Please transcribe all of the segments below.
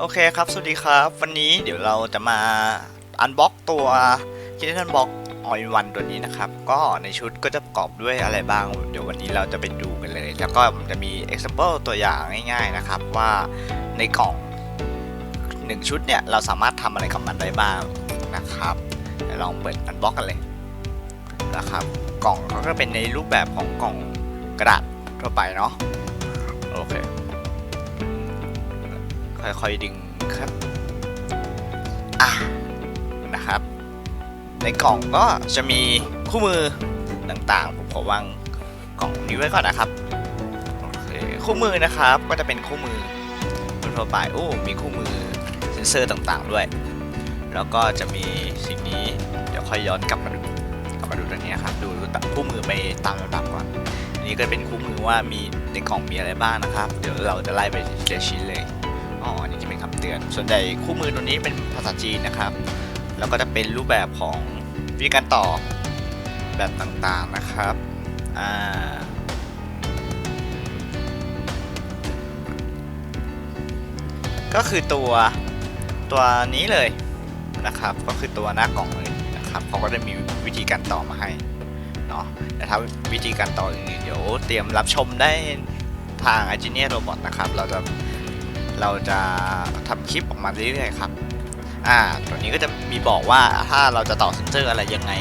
โอเคครับ สวัสดีครับ วันนี้เดี๋ยวเราจะมาอันบ็อกตัวคิดทันบ็อกออยวันตัวนี้นะครับ ก็ในชุดก็จะประกอบด้วยอะไรบ้าง เดี๋ยววันนี้เราจะไปดูกันเลย แล้วก็มันจะมี example ตัวอย่างง่าย ๆนะครับ ว่าในกล่อง1ชุดเนี่ยเราสามารถทำอะไรกับมันได้บ้างนะครับลองเปิดอันบ็อกกันเลยนะครับ กล่องเขาก็เป็นในรูปแบบของกล่องกระดาษทั่วไปเนาะโอเค ค่อยๆดึงครับอะนะครับ ในกล่องก็จะมีคู่มือต่างๆ ผมขอวางกล่องนี้ไว้ก่อนนะครับโอเคคู่มือนะครับก็จะเป็นคู่มือทั่วไปโอ้มีคู่มือเซนเซอร์ต่างๆด้วย แล้วก็จะมีสิ่งนี้เดี๋ยวค่อยย้อนกลับมาดูกลับมาดูตรงนี้ครับดูคู่มือไปตามลำดับก่อนนนี้ก็เป็นคู่มือว่ามีในกล่องมีอะไรบ้างนะครับ เดี๋ยวเราจะไล่ไปทีละชิ้นเลย อ๋อนนี้จะเป็นคำเตือน ส่วนใหญ่คู่มือตัวนี้เป็นภาษาจีนนะครับ แล้วก็จะเป็นรูปแบบของวิธีการต่อแบบต่างๆนะครับ อ่า ก็คือตัวตัวนี้เลยนะครับ ก็คือตัวหน้ากล่องเลยนะครับเขาก็จะมีวิธีการต่อมาให้เนาะแต่ถ้าวิธีการต่ออื่นๆเดี๋ยวเตรียมรับชมได้ทาง i g e n i a Robot นะครับ เราจะ เราจะทำคลิปออกมาเรื่อยๆครับ อ่า ตัวนี้ก็จะมีบอกว่าถ้าเราจะต่อเซนเซอร์อะไรยังไง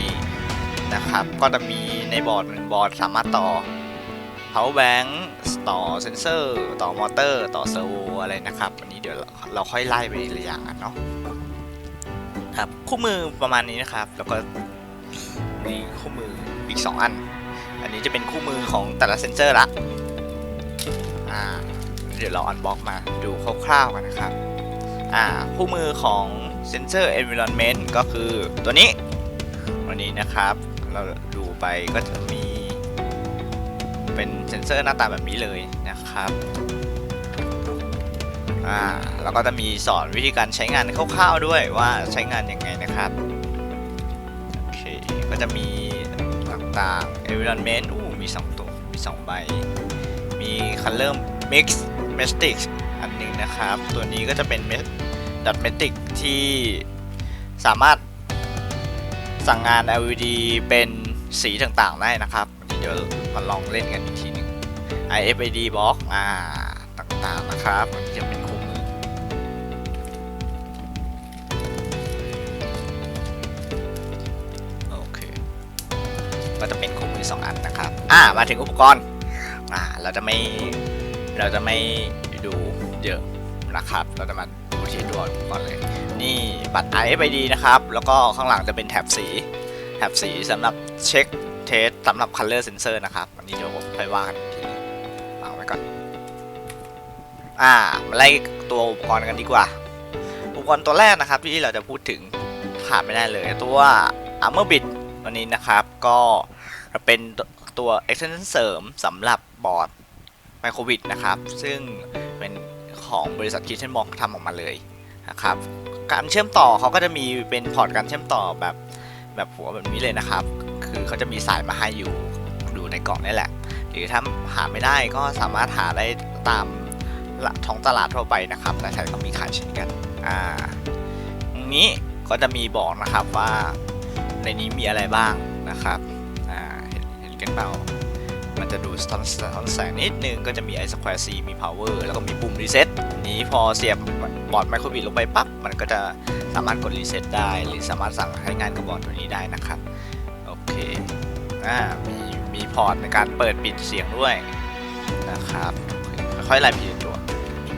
นะครับ ก็จะมีในบอร์ดหนึ่งบอร์ดสามารถต่อ power bank ต่อเซนเซอร์ ต่อมอเตอร์ ต่อเซอร์โวอะไรนะครับอันนี้เดี๋ยวเราเราค่อยไล่ไปทีละอย่างกันเนาะครับคู่มือประมาณนี้นะครับ แล้วก็มีคู่มืออีก 2 อัน อันนี้จะเป็นคู่มือของแต่ละเซนเซอร์ละอ่า เดี๋ยวเราอันบ็อกมาดูคร่าวๆกันนะครับอ่าคู่มือของ Sensor Environment ก็คือตัวนี้วันนี้นะครับ เราดูไปก็จะมี เป็นเซนเซอร์หน้าตาแบบนี้เลยนะครับอ่าแล้วก็จะมีสอนวิธีการใช้งานคร่าวๆด้วยว่าใช้งานยังไงนะครับโอเคก็จะมีต่างๆ Environment อู้มี 2 ตัว มี 2 ใบ มี Color Mix m e s t i c อันหนึงนะครับ ตัวนี้ก็จะเป็น Dot m e t i c ที่สามารถสั่งงาน LED เป็นสีต่างๆได้นะครับ เดี๋ยวมาลองเล่นกันอีกทีหนึง IFID Box อ่าต่างๆนะครับอันจะเป็นคู่มือโอเคก็จะเป็นคู่มือ 2 อันนะครับ อ่ามาถึงอุปกรณ์อ่าเราจะไม่ เราจะไม่ดูเยอะนะครับ เราจะมาดูที่ตัวอุปกรณ์เลย นี่บัตร RFID นะครับ แล้วก็ข้างหลังจะเป็นแถบสี แถบสีสำหรับเช็คเทสสำหรับ Color Sensor นะครับ อันนี้เดี๋ยวผมค่อยว่ากันอีกทีวางไว้ก่อน อ่ามาไล่ตัวอุปกรณ์กันดีกว่า อุปกรณ์ตัวแรกนะครับที่เราจะพูดถึงขาดไม่ได้เลย ตัว Armor Bit ตัวนี้นะครับ ก็เป็นตัว extension เสริมสำหรับบอร์ด โครวิดนะครับ ซึ่งเป็นของบริษัทคิ t เ e n b o x ทำออกมาเลยนะครับ การเชื่อมต่อเขาก็จะมีเป็นพอร์ตการเชื่อมต่อแบบแบบหัวแบบนี้เลยนะครับ คือเขาจะมีสายมาให้อยู่ดูในกล่องนี่แหละ หรือถ้าหาไม่ได้ก็สามารถหาได้ตามท้องตลาดทั่วไปนะครับแต่ใช้ก็มีขายเช่นกัน อ่าตรงนี้ก็จะมีบอกนะครับว่าในนี้มีอะไรบ้างนะครับ อ่า เห็นเห็นกันเปล่า มันจะดูสะท้อนสะท้อนแสงนิดนึงก็จะมี i square c มี power แล้วก็มีปุ่ม reset นี้พอเสียบบอร์ดไมโครบิตลงไปปั๊บมันก็จะสามารถกด reset ได้ หรือสามารถสั่งให้งานกับบอร์ดตัวนี้ได้นะครับ โอเคอ่ามีมีพอร์ตในการเปิดปิดเสียงด้วยนะครับค่อยๆไล่ไปทีละตัว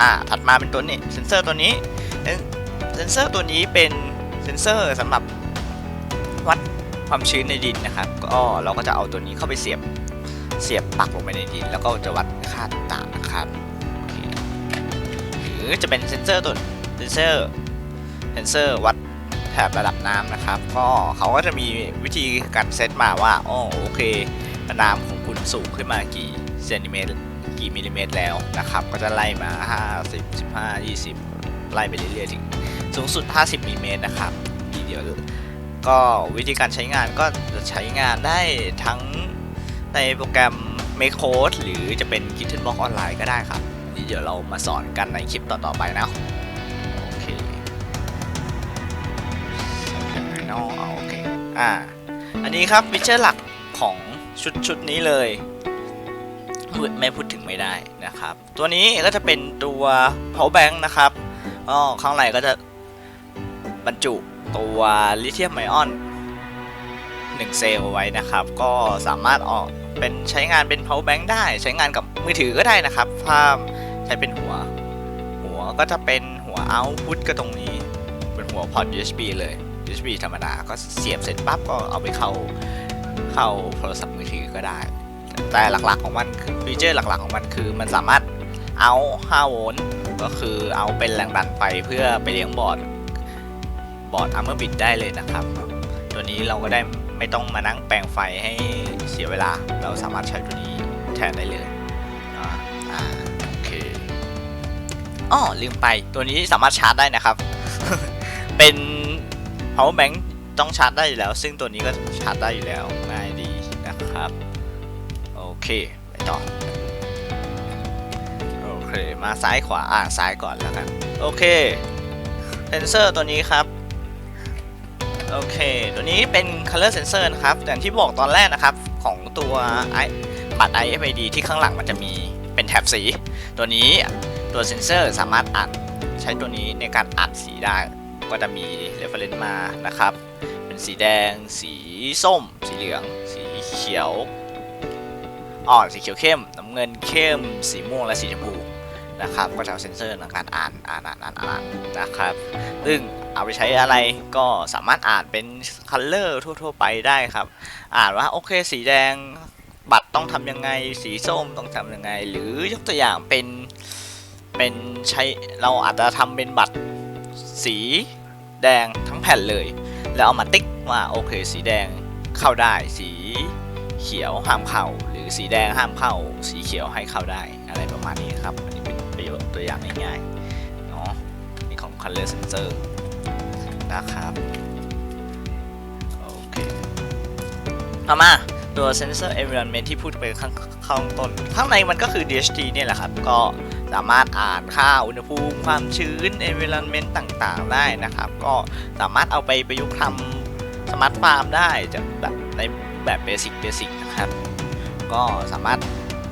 อ่าถัดมาเป็นตัวนี้เซนเซอร์ตัวนี้เอ้ยเซนเซอร์ตัวนี้เป็นเซนเซอร์สำหรับวัดความชื้นในดินนะครับ ก็เราก็จะเอาตัวนี้เข้าไปเสียบ เสียบปักลงไปในดิน แล้วก็จะวัดค่าต่างๆนะครับหรือจะเป็นเซนเซอร์ตัวเซนเซอร์เซนเซอร์วัดแถบระดับน้ำนะครับ ก็เขาก็จะมีวิธีการเซตมาว่าอ๋อโอเคน้ำของคุณสูงขึ้นมากี่เซนติเมตรกี่มิลลิเมตรแล้วนะครับ ก็จะไล่มา 50 15 20 ไล่ไปเรื่อยๆถึงสูงสุด 50มิลลิเมตรนะครับทีเดียวเลยก็วิธีการใช้งานก็จะใช้งานได้ทั้ง ในโปรแกรม Make Code หรือจะเป็น Kitchen Box ออนไลน์ก็ได้ครับเดี๋ยวเรามาสอนกันในคลิปต่อ ๆ ไปนะโอเคนอเอาโอเคอ่าอันนี้ครับฟีเจอร์หลักของชุดชุดนี้เลยไม่พูดถึงไม่ได้นะครับ ตัวนี้ก็จะเป็นตัว power bank นะครับก็ข้างในก็จะบรรจุตัวลิเธียมไอออน1เซลล์ไว้นะครับ ก็สามารถออก เป็นใช้งานเป็น power bank ได้ใช้งานกับมือถือก็ได้นะครับ ถ้าใช้เป็นหัว หัวก็จะเป็นหัว output ก็ตรงนี้ เป็นหัวพอร์ต USB เลย USB ธรรมดาก็เสียบเสร็จปั๊บก็เอาไปเข้าเข้าโทรศัพท์มือถือก็ได้ แต่หลักๆของมันคือฟีเจอร์หลักๆของมันคือมันสามารถเอา5โวลต์ก็คือเอาเป็นแรงดันไฟเพื่อไปเลี้ยงบอร์ดบอร์ดอัมเมอร์บิดได้เลยนะครับ ตัวนี้เราก็ได้ ไม่ต้องมานั่งแปลงไฟให้เสียเวลา เราสามารถใช้ตัวนี้แทนได้เลยอ่าอ่าโอเคอ้อลืมไปตัวนี้สามารถชาร์จได้นะครับ เป็น power bank ต้องชาร์จได้อยู่แล้ว ซึ่งตัวนี้ก็ชาร์จได้อยู่แล้วง่ายดีนะครับโอเคไปต่อโอเคมาซ้ายขวาอ่าซ้ายก่อนแล้วกันโอเคเซนเซอร์ตัวนี้ครับ โอเค ตัวนี้เป็น color sensor นะครับ อย่างที่บอกตอนแรกนะครับ ของตัวไอบัตร IFID ที่ข้างหลังมันจะมีเป็นแถบสี ตัวนี้ตัวเซนเซอร์สามารถอ่านใช้ตัวนี้ในการอ่านสีได้ ก็จะมี reference มานะครับ เป็นสีแดง สีส้ม สีเหลือง สีเขียวอ่อนสีเขียวเข้ม น้ำเงินเข้ม สีม่วงและสีชมพูนะครับ ก็จะเอาเซนเซอร์ในการอ่านอ่านอ่านอ่านอ่านนะครับ ซึ่ง เอาไปใช้อะไรก็สามารถอ่านเป็นคัลเลอร์ทั่ว ๆ ไปได้ครับ อ่านว่าโอเคสีแดงบัตรต้องทำยังไง สีส้มต้องทำยังไง หรือยกตัวอย่างเป็นเป็นใช้เราอาจจะทำเป็นบัตรสีแดงทั้งแผ่นเลย แล้วเอามาติ๊กว่าโอเค สีแดงเข้าได้ สีเขียวห้ามเข้า หรือสีแดงห้ามเข้า สีเขียวให้เข้าได้อะไรประมาณนี้ครับ อันนี้เป็นประโยชน์ตัวอย่างง่ายๆเนาะนี่ของ color sensor นะครับโอเคต่อมาตัว sensor environment ที่พูดไปข้างข้างต้น ข้างในมันก็คือ DHT เนี่ยแหละครับ ก็สามารถอ่านค่าอุณหภูมิความชื้น environment ต่างๆ ได้นะครับ ก็สามารถเอาไปประยุกต์ทำสมาร์ทฟาร์มได้จากแบบในแบบเบสิกเบสิกนะครับ ก็สามารถ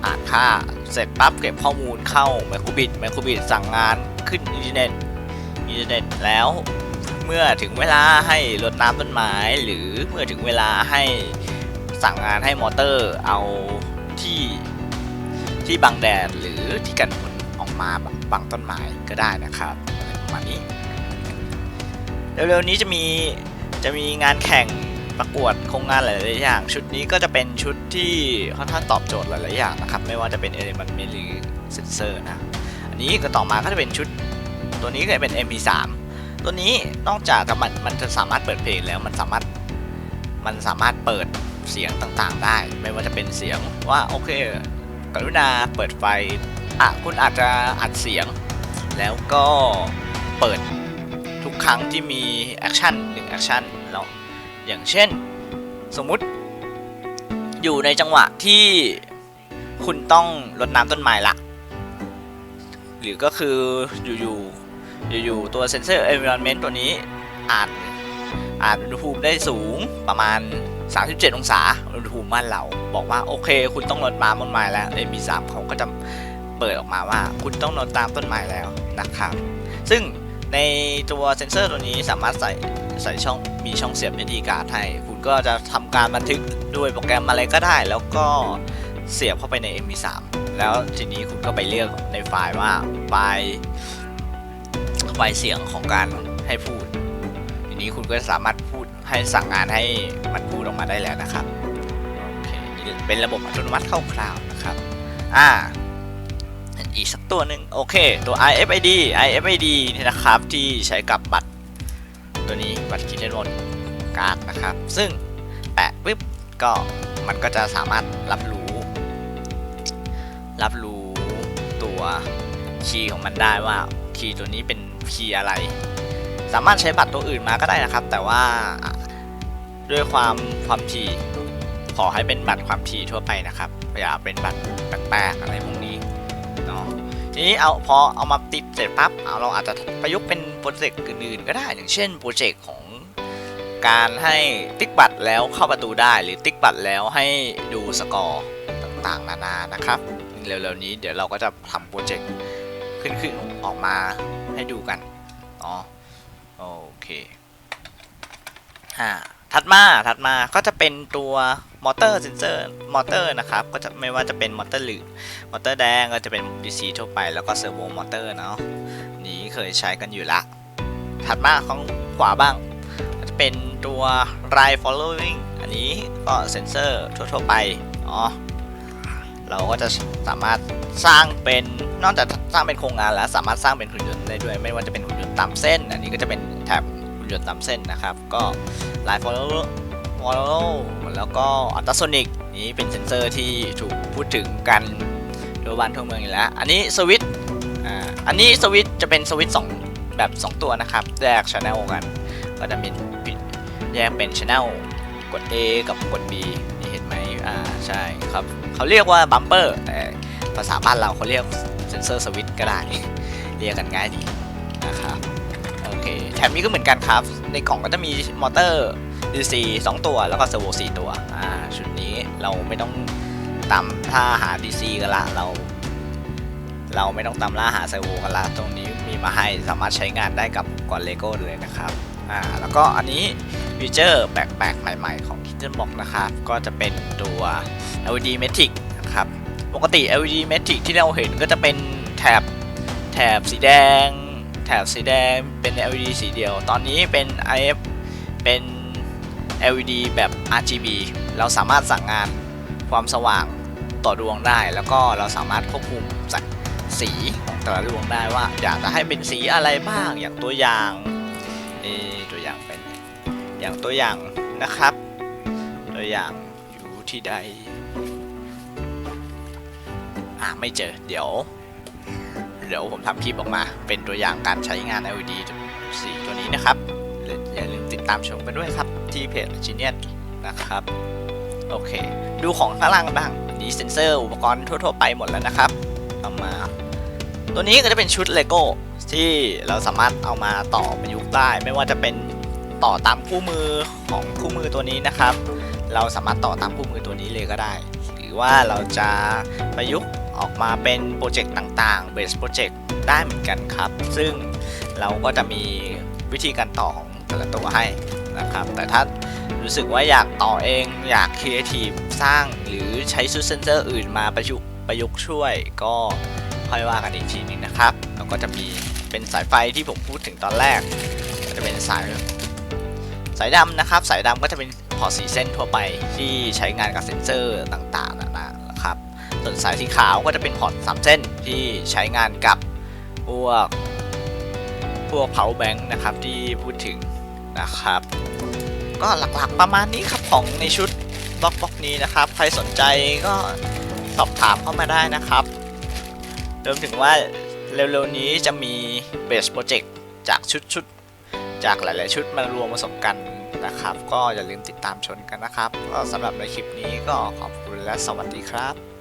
อ่านค่าเสร็จปั๊บเก็บข้อมูลเข้าไมโครบิตไมโครบิตสั่งงานขึ้นอินเทอร์เน็ตอินเทอร์เน็ตแล้ว เมื่อถึงเวลาให้รดน้ำต้นไม้ หรือเมื่อถึงเวลาให้สั่งงานให้มอเตอร์เอาที่ที่บังแดดหรือที่กันฝนออกมาบังต้นไม้ก็ได้นะครับประมาณนี้เร็วๆนี้จะมีจะมีงานแข่งประกวดโครงงานหลายๆอย่าง ชุดนี้ก็จะเป็นชุดที่ค่อนข้างตอบโจทย์หลายๆอย่างนะครับ ไม่ว่าจะเป็น Element หรือ Sensor นะอันนี้ก็ต่อมาก็จะเป็นชุดตัวนี้ก็จะเป็น MP3 ตัวนี้นอกจากมันมันจะสามารถเปิดเพลงแล้วมันสามารถมันสามารถเปิดเสียงต่างๆ ได้ ไม่ว่าจะเป็นเสียงว่าโอเค กรุณาเปิดไฟอะคุณอาจจะอัดเสียง แล้วก็เปิดทุกครั้งที่มีแอคชั่นหนึ่งแอคชั่นแล้วอย่างเช่น สมมุติอยู่ในจังหวะที่คุณต้องรดน้ำต้นไม้ละ หรือก็คืออยู่ๆ อยู่ๆตัวเซนเซอร์ environment ตัวนี้อ่านอ่านอุณหภูมิได้สูงประมาณ 37 องศาอุณหภูมิบ้านเรา บอกว่าโอเค คุณต้องรดน้ำต้นไม้แล้ว MP3 เขาก็จะเปิดออกมาว่า คุณต้องรดน้ำต้นไม้แล้วนะครับ ซึ่งในตัวเซนเซอร์ตัวนี้สามารถใส่ใส่ช่องมีช่องเสียบ SD card ให้คุณก็จะทำการบันทึกด้วยโปรแกรมอะไรก็ได้ แล้วก็เสียบเข้าไปใน MP3 แล้วทีนี้คุณก็ไปเลือกในไฟล์ว่าไฟล์ ไฟล์เสียงของการให้พูด ทีนี้คุณก็สามารถพูดให้สั่งงานให้มันพูดออกมาได้แล้วนะครับโอเคนี่เป็นระบบอัตโนมัติคร่าวๆนะครับอ่าอีกสักตัวหนึ่งโอเค ตัว IFID IFID นี่นะครับที่ใช้กับบัตรตัวนี้บัตรคิดเทนโนการ์ดนะครับ ซึ่งแปะปุ๊บก็มันก็จะสามารถรับรู้ รับรู้ตัวคีย์ของมันได้ว่าคีย์ตัวนี้เป็น คีย์อะไร สามารถใช้บัตรตัวอื่นมาก็ได้นะครับ แต่ว่าด้วยความความถี่ขอให้เป็นบัตรความถี่ทั่วไปนะครับอย่าเป็นบัตรแปลกๆอะไรพวกนี้เนาะทีนี้เอาพอเอามาติดเสร็จปั๊บเเราอาจจะประยุกต์เป็นโปรเจกต์อื่นๆก็ได้อย่างเช่นโปรเจกต์ของการให้ติ๊กบัตรแล้วเข้าประตูได้ หรือติ๊กบัตรแล้วให้ดูสกอร์ต่างๆ นานานะครับเร็วๆนี้เดี๋ยวเราก็จะทำโปรเจกต์ขึ้นๆออกมา ให้ดูกันอ๋อโอเคอ่าถัดมาถัดมาก็จะเป็นตัวมอเตอร์เซนเซอร์มอเตอร์นะครับก็จะไม่ว่าจะเป็นมอเตอร์เหลืองมอเตอร์แดงก็จะเป็น DC ทั่วไปแล้วก็เซอร์โวมอเตอร์เนาะนี้เคยใช้กันอยู่ละ ถัดมาของขวาบ้างก็จะเป็นตัว Ride Following อันนี้ก็เซนเซอร์ทั่วๆไปอ๋อ เราก็จะสามารถสร้างเป็นนอกจากสร้างเป็นโครงงานแล้วสามารถสร้างเป็นหุ่นยนต์ได้ด้วย ไม่ว่าจะเป็นหุ่นยนต์ตามเส้น อันนี้ก็จะเป็นแถบหุ่นยนต์ตามเส้นนะครับ ก็ Ride Follow Follow แล้วก็ Ultrasonic นี้เป็นเซ็นเซอร์ที่ถูกพูดถึงกันทั่วบ้านทั่วเมืองอยู่แล้ว อันนี้สวิตอ่าอันนี้สวิตจะเป็นสวิตสองแบบ 2 ตัวนะครับ แยกช anel กัน ก็จะเป็นแยกเป็น channel กด A กับกด B นี่เห็นไหม ใช่ครับเขาเรียกว่าบัมเปอร์แต่ภาษาบ้านเราเขาเรียกเซนเซอร์สวิตก็ได้เรียกกันง่ายดีนะครับโอเคแถมนี้ก็เหมือนกันครับ ในกล่องก็จะมีมอเตอร์ DC 2 ตัวแล้วก็เซอร์โว4ตัวอ่าชุดนี้เราไม่ต้องตามท่าหา DC กันละเรา เราไม่ต้องตามล่าหาเซอร์โวกันละตรงนี้มีมาให้สามารถใช้งานได้กับก่อนเลโก้เลยนะครับอ่าแล้วก็อันนี้ ฟีเจอร์แปลกๆ ใหม่ๆ ของ Kitchen Box นะครับ ก็จะเป็นตัว LED Matrix นะครับ ปกติ LED Matrix ที่เราเห็นก็จะเป็นแถบแถบสีแดง แถบสีแดงเป็น LED สีเดียว ตอนนี้เป็น IF เป็น LED แบบ RGB เราสามารถสั่งงานความสว่างต่อดวงได้ แล้วก็เราสามารถควบคุมสีของแต่ละดวงได้ว่า อยากจะให้เป็นสีอะไรบ้าง อย่างตัวอย่างเอ่ตัวอย่าง อย่างตัวอย่างนะครับ ตัวอย่างอยู่ที่ใด อ่าไม่เจอ เดี๋ยว เดี๋ยวผมทำคลิปออกมา เป็นตัวอย่างการใช้งาน LED สีตัวนี้นะครับอย่าลืมติดตามชมกันด้วยครับที่เพจ Genius นะครับ โอเค ดูของข้างล่างบ้างนี่เซนเซอร์อุปกรณ์ทั่ว ๆ ไปหมดแล้วนะครับเอามา ตัวนี้ก็จะเป็นชุดเลโก้ที่เราสามารถเอามาต่อประยุกต์ได้ ไม่ว่าจะเป็น ต่อตามคู่มือของคู่มือตัวนี้นะครับ เราสามารถต่อตามคู่มือตัวนี้เลยก็ได้ หรือว่าเราจะประยุกต์ออกมาเป็นโปรเจกต์ต่างๆเบสโปรเจกต์ได้เหมือนกันครับ ซึ่งเราก็จะมีวิธีการต่อของแต่ละตัวให้นะครับ แต่ถ้ารู้สึกว่าอยากต่อเองอยากครีเอทีฟสร้างหรือใช้ชุดเซนเซอร์อื่นมาประยุกต์ประยุกต์ช่วยก็ค่อยว่ากันอีกทีหนึงนะครับ แล้วก็จะมีเป็นสายไฟที่ผมพูดถึงตอนแรก จะเป็นสาย สายดำนะครับ สายดำก็จะเป็นพอร์ตสีเส้นทั่วไปที่ใช้งานกับเซ็นเซอร์ต่างๆนะครับ ส่วนสายสีขาวก็จะเป็นพอร์ตสามเส้นที่ใช้งานกับพวกพวก power bank นะครับที่พูดถึงนะครับ ก็หลักๆประมาณนี้ครับของในชุดบล็อกบล็อกนี้นะครับ ใครสนใจก็สอบถามเข้ามาได้นะครับรวมถึงว่าเร็วๆนี้จะมีเบสโปรเจกต์จากชุดชุด จากหลาย ๆ ชุดมารวมผสมกันนะครับ ก็อย่าลืมติดตามชมกันนะครับ ก็สำหรับในคลิปนี้ก็ขอบคุณและสวัสดีครับ